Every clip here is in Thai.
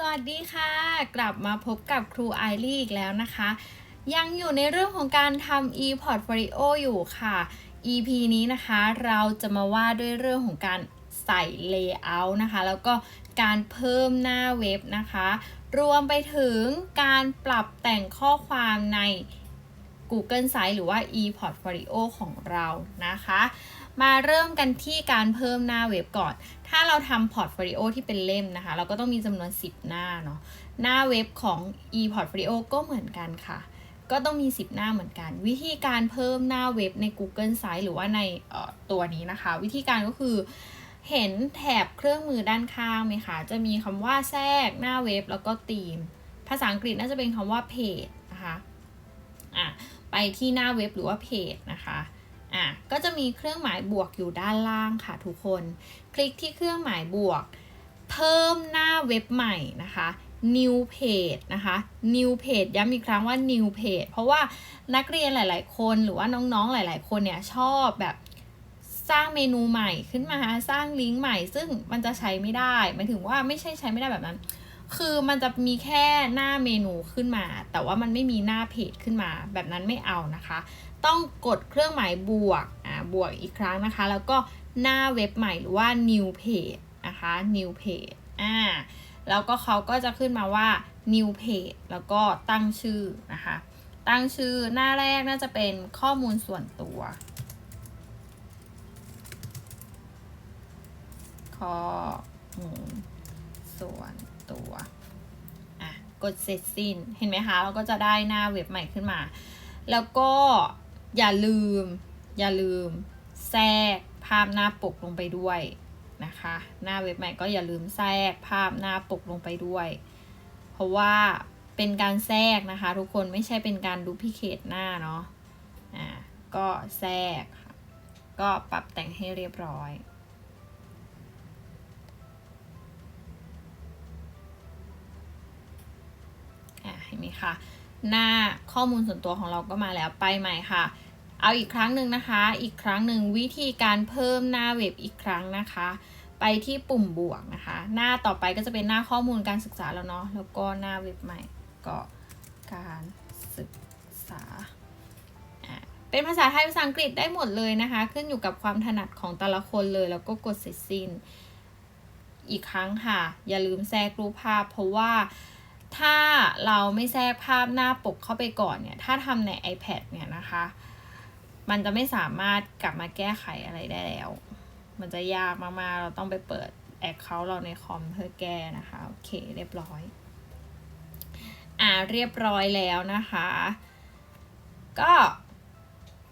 สวัสดีค่ะ กลับมาพบกับครูไอรีอีกแล้วนะคะ ยังอยู่ในเรื่องของการทำ e-portfolio อยู่ค่ะ EP นี้นะคะเราจะมาว่าด้วยเรื่องของการใส่ layout นะคะ แล้วก็การเพิ่มหน้าเว็บนะคะ รวมไปถึงการปรับแต่งข้อความใน Google Sites หรือว่า e-portfolio ของเรานะคะ มาเริ่มกันที่การเพิ่มหน้าเว็บก่อน ถ้าเราทำพอร์ตโฟลิโอที่เป็นเล่มนะคะ เราก็ต้องมีจำนวน 10 หน้าเนาะ หน้าเว็บของ e-portfolio ก็เหมือนกันค่ะ ก็ต้องมี 10 หน้าเหมือนกัน วิธีการเพิ่มหน้าเว็บใน Google Sites หรือว่าในตัวนี้นะคะ วิธีการก็คือเห็นแถบเครื่องมือด้านข้างไหมคะ จะมีคำว่าแทรกหน้าเว็บแล้วก็ธีม ภาษาอังกฤษน่าจะเป็นคำว่า page นะคะอะไปที่หน้าเว็บหรือว่า page นะคะอะก็จะมีเครื่องหมายบวกอยู่ด้านล่างค่ะทุกคน คลิกที่เครื่องหมายบวก เพิ่มหน้าเว็บใหม่นะคะ new page นะคะ new page ย้ำอีกครั้งว่า new page เพราะว่านักเรียนหลาย ๆ คนหรือว่าน้องๆ หลาย ๆ คนเนี่ยชอบแบบสร้างเมนูใหม่ขึ้นมาสร้างลิงก์ใหม่ ซึ่งมันจะใช้ไม่ได้หมายถึงว่าไม่ใช่ใช้ไม่ได้แบบนั้น คือมันจะมีแค่หน้าเมนูขึ้นมา แต่ว่ามันไม่มีหน้าเพจขึ้นมา แบบนั้นไม่เอานะคะ ต้องกดเครื่องหมายบวกอ่าบวกอีกครั้งนะคะ แล้วก็หน้าเว็บใหม่หรือว่า new page นะคะ new page อ่า แล้วก็เขาก็จะขึ้นมาว่า new page แล้วก็ตั้งชื่อนะคะ ตั้งชื่อหน้าแรกน่าจะเป็นข้อมูลส่วนตัว ข้อมูลส่วนตัวอะกดเสร็จสิ้น เห็นไหมคะ เราก็จะได้หน้าเว็บใหม่ขึ้นมา แล้วก็อย่าลืม อย่าลืมแทรกภาพหน้าปกลงไปด้วย นะคะ หน้าเว็บใหม่ก็อย่าลืมแทรกภาพหน้าปกลงไปด้วย เพราะว่าเป็นการแทรกนะคะ ทุกคนไม่ใช่เป็นการดูพิเคทหน้าเนาะอ่าก็แทรกก็ปรับแต่งให้เรียบร้อยอะเห็นไหมคะ หน้าข้อมูลส่วนตัวของเราก็มาแล้วไปใหม่ค่ะ เอาอีกครั้งหนึ่งนะคะ อีกครั้งหนึ่งวิธีการเพิ่มหน้าเว็บอีกครั้งนะคะ ไปที่ปุ่มบวกนะคะ หน้าต่อไปก็จะเป็นหน้าข้อมูลการศึกษาแล้วเนาะ แล้วก็หน้าเว็บใหม่ก็การศึกษา เป็นภาษาไทยภาษาอังกฤษได้หมดเลยนะคะ ขึ้นอยู่กับความถนัดของแต่ละคนเลย แล้วก็กดเสร็จสิ้น อีกครั้งค่ะ อย่าลืมแทรกรูปภาพ เพราะว่าถ้าเราไม่แทรกภาพหน้าปกเข้าไปก่อนเนี่ย ถ้าทำใน iPad เนี่ยนะคะ มันจะไม่สามารถกลับมาแก้ไขอะไรได้แล้ว มันจะยากมากๆ เราต้องไปเปิดแอคเคาท์เราในคอมเพื่อแก้นะคะ โอเคเรียบร้อย อ่าเรียบร้อยแล้วนะคะ ก็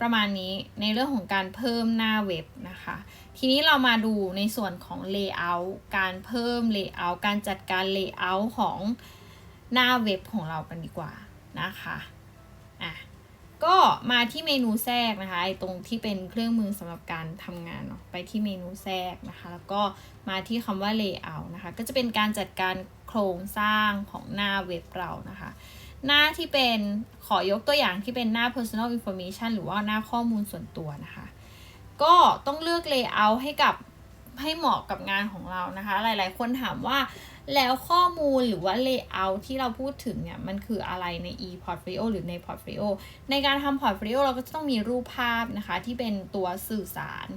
ประมาณนี้ในเรื่องของการเพิ่มหน้าเว็บนะคะ ทีนี้เรามาดูในส่วนของ Layout การเพิ่ม Layout การจัดการ Layout ของหน้าเว็บของเรากันดีกว่านะคะอะ ก็มาที่เมนูแทรกนะคะไอตรงที่เป็นเครื่องมือสำหรับการทำงานเนาะไปที่เมนูแทรกนะคะ แล้วก็มาที่คำว่า Layout นะคะ ก็จะเป็นการจัดการโครงสร้างของหน้าเว็บเรานะคะ หน้าที่เป็นขอยกตัวอย่างที่เป็นหน้า personal information หรือว่าหน้าข้อมูลส่วนตัวนะคะ ก็ต้องเลือก layout ให้กับให้เหมาะกับงานของเรานะคะ หลายๆ คนถามว่า แล้วข้อมูลหรือว่า layout ที่เราพูดถึงเนี่ย มันคืออะไรใน e-portfolio หรือใน portfolio ในการทำ portfolio เราก็จะต้องมีรูปภาพนะคะ ที่เป็นตัวสื่อสาร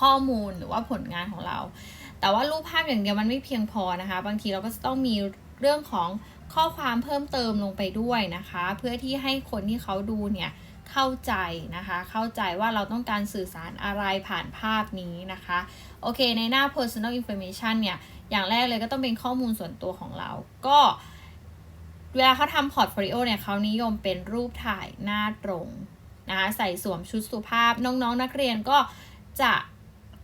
ข้อมูลหรือว่าผลงานของเรา แต่ว่ารูปภาพอย่างเดียวมันไม่เพียงพอนะคะ บางทีเราก็จะต้องมีเรื่องของข้อความเพิ่มเติมลงไปด้วยนะคะ เพื่อที่ให้คนที่เขาดูเนี่ยเข้าใจนะคะ เข้าใจว่าเราต้องการสื่อสารอะไรผ่านภาพนี้นะคะ โอเค ในหน้า personal information เนี่ย อย่างแรกเลยก็ต้องเป็นข้อมูลส่วนตัวของเรา ก็เวลาเขาทำพอร์ตโฟลิโอเนี่ยเขานิยมเป็นรูปถ่ายหน้าตรงนะคะใส่สวมชุดสุภาพน้องๆนนักเรียนก็จะ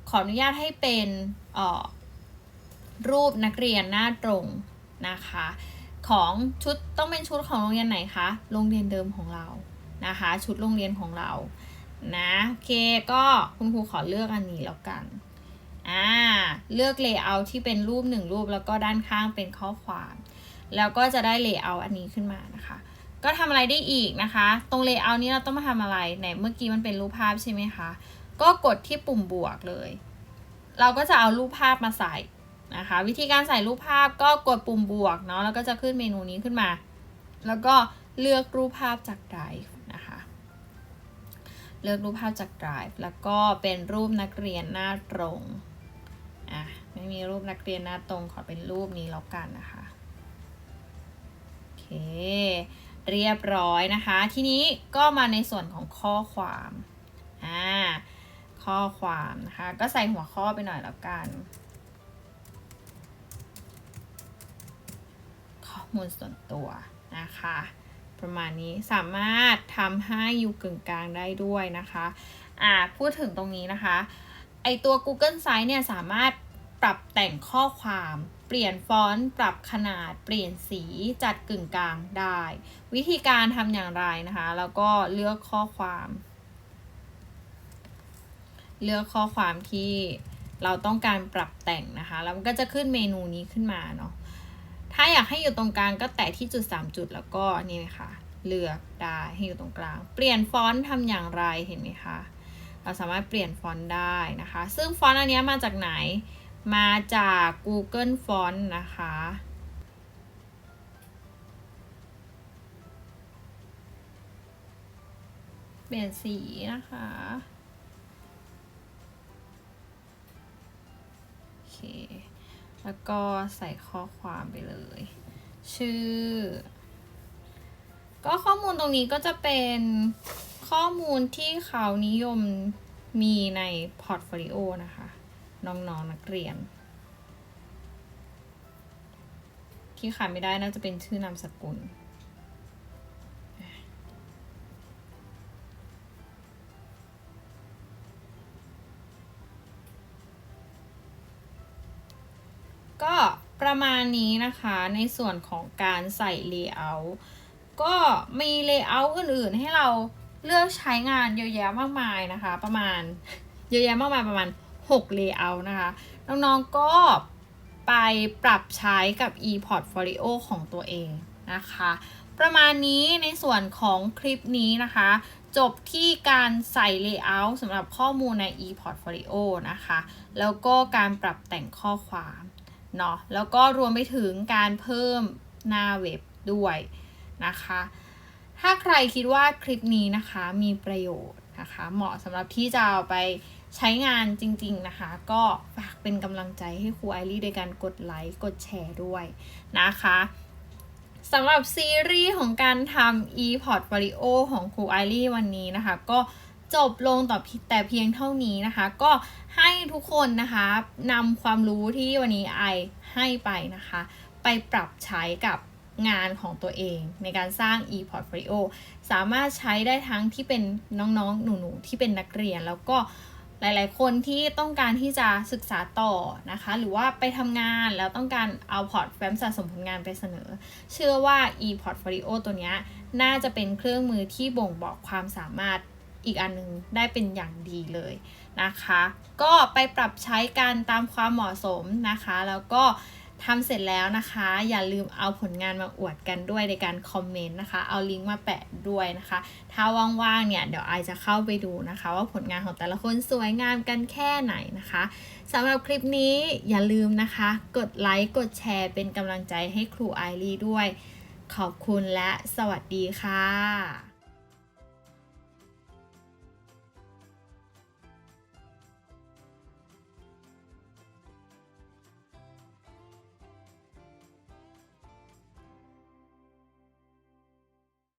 ขออนุญาตให้เป็นเอ่อรูปนักเรียนหน้าตรงนะคะ ของชุดต้องเป็นชุดของโรงเรียนไหนคะ โรงเรียนเดิมของเรานะคะ ชุดโรงเรียนของเรานะโอเคก็คุณครูขอเลือกอันนี้แล้วกันอ่าเลือก layout ที่เป็นรูปหนึ่งรูปแล้วก็ด้านข้างเป็นข้อความ แล้วก็จะได้ layout อันนี้ขึ้นมานะคะ ก็ทำอะไรได้อีกนะคะ ตรง layout นี้เราต้องมาทำอะไรไหนเมื่อกี้มันเป็นรูปภาพใช่ไหมคะก็กดที่ปุ่มบวกเลย เราก็จะเอารูปภาพมาใส่ นะคะ วิธีการใส่รูปภาพก็กดปุ่มบวกเนาะแล้วก็จะขึ้นเมนูนี้ขึ้นมา แล้วก็เลือกรูปภาพจาก Drive นะคะ เลือกรูปภาพจาก Drive แล้วก็เป็นรูปนักเรียนหน้าตรงอะไม่มีรูปนักเรียนหน้าตรงขอเป็นรูปนี้แล้วกันนะคะโอเคเรียบร้อยนะคะ ทีนี้ก็มาในส่วนของข้อความอ่าข้อความนะคะ ก็ใส่หัวข้อไปหน่อยแล้วกัน มูลส่วนตัวนะคะ ประมาณนี้สามารถทำให้อยู่กึ่งกลางได้ด้วยนะคะอ่าพูดถึงตรงนี้นะคะ ไอตัว Google Sites เนี่ยสามารถปรับแต่งข้อความเปลี่ยนฟอนต์ ปรับขนาด เปลี่ยนสีจัดกึ่งกลางได้ วิธีการทำอย่างไรนะคะ แล้วก็เลือกข้อความ เลือกข้อความที่เราต้องการปรับแต่งนะคะ แล้วมันก็จะขึ้นเมนูนี้ขึ้นมาเนาะ ถ้าอยากให้อยู่ตรงกลางก็แตะที่จุด 3 จุดแล้วก็นี่เลยค่ะเลือกได้ให้อยู่ตรงกลาง เปลี่ยนฟอนต์ทำอย่างไรเห็นไหมคะ เราสามารถเปลี่ยนฟอนต์ได้นะคะ ซึ่งฟอนต์อันนี้มาจากไหน มาจาก Google Font นะคะเปลี่ยนสีนะคะ โอเค แล้วก็ใส่ข้อความไปเลย ชื่อ ก็ข้อมูลตรงนี้ก็จะเป็นข้อมูลที่เขานิยมมีในพอร์ตโฟลิโอนะคะ น้องๆนนักเรียน ที่ขาดไม่ได้น่าจะเป็นชื่อนามสกุล ประมาณนี้นะคะในส่วนของการใส่ Layout ก็มี Layout อื่นๆ ให้เราเลือกใช้งานเยอะแยะมากมายนะคะ ประมาณเยอะแยะมากมายประมาณ 6 Layout นะคะ น้องๆก็ไปปรับใช้กับ e-portfolio ของตัวเองนะคะ ประมาณนี้ในส่วนของคลิปนี้นะคะ จบที่การใส่ Layout สำหรับข้อมูลใน e-portfolio นะคะ แล้วก็การปรับแต่งข้อความ เนาะแล้วก็รวมไปถึงการเพิ่มหน้าเว็บด้วยนะคะ ถ้าใครคิดว่าคลิปนี้นะคะมีประโยชน์นะคะ เหมาะสำหรับที่จะเอาไปใช้งานจริงๆนะคะ ก็ฝากเป็นกำลังใจให้ครูไอรี่โดยการกดไลค์กดแชร์ด้วยนะคะสำหรับซีรีส์ของการทำ e-portfolio ของครูไอรี่วันนี้นะคะ ก็ จบลงต่อแต่เพียงเท่านี้นะคะ ก็ให้ทุกคนนะคะนำความรู้ที่วันนี้ไอให้ไปนะคะ ไปปรับใช้กับงานของตัวเองในการสร้าง e-portfolio สามารถใช้ได้ทั้งที่เป็นน้องๆ หนูๆ ที่เป็นนักเรียน แล้วก็หลายๆ คนที่ต้องการที่จะศึกษาต่อนะคะ หรือว่าไปทำงานแล้วต้องการเอาพอร์ตแฟ้มสะสมผลงานไปเสนอ เชื่อว่า e-portfolio ตัวนี้น่าจะเป็นเครื่องมือที่บ่งบอกความสามารถ อีกอันนึงได้เป็นอย่างดีเลยนะคะ ก็ไปปรับใช้กันตามความเหมาะสมนะคะ แล้วก็ทำเสร็จแล้วนะคะ อย่าลืมเอาผลงานมาอวดกันด้วยในการคอมเมนต์นะคะ เอาลิงก์มาแปะด้วยนะคะ ถ้าว่างๆเนี่ยเดี๋ยวไอจะเข้าไปดูนะคะ ว่าผลงานของแต่ละคนสวยงามกันแค่ไหนนะคะสำหรับคลิปนี้อย่าลืมนะคะ กดไลค์ กดแชร์ เป็นกำลังใจให้ครูไอรีด้วย ขอบคุณและสวัสดีค่ะ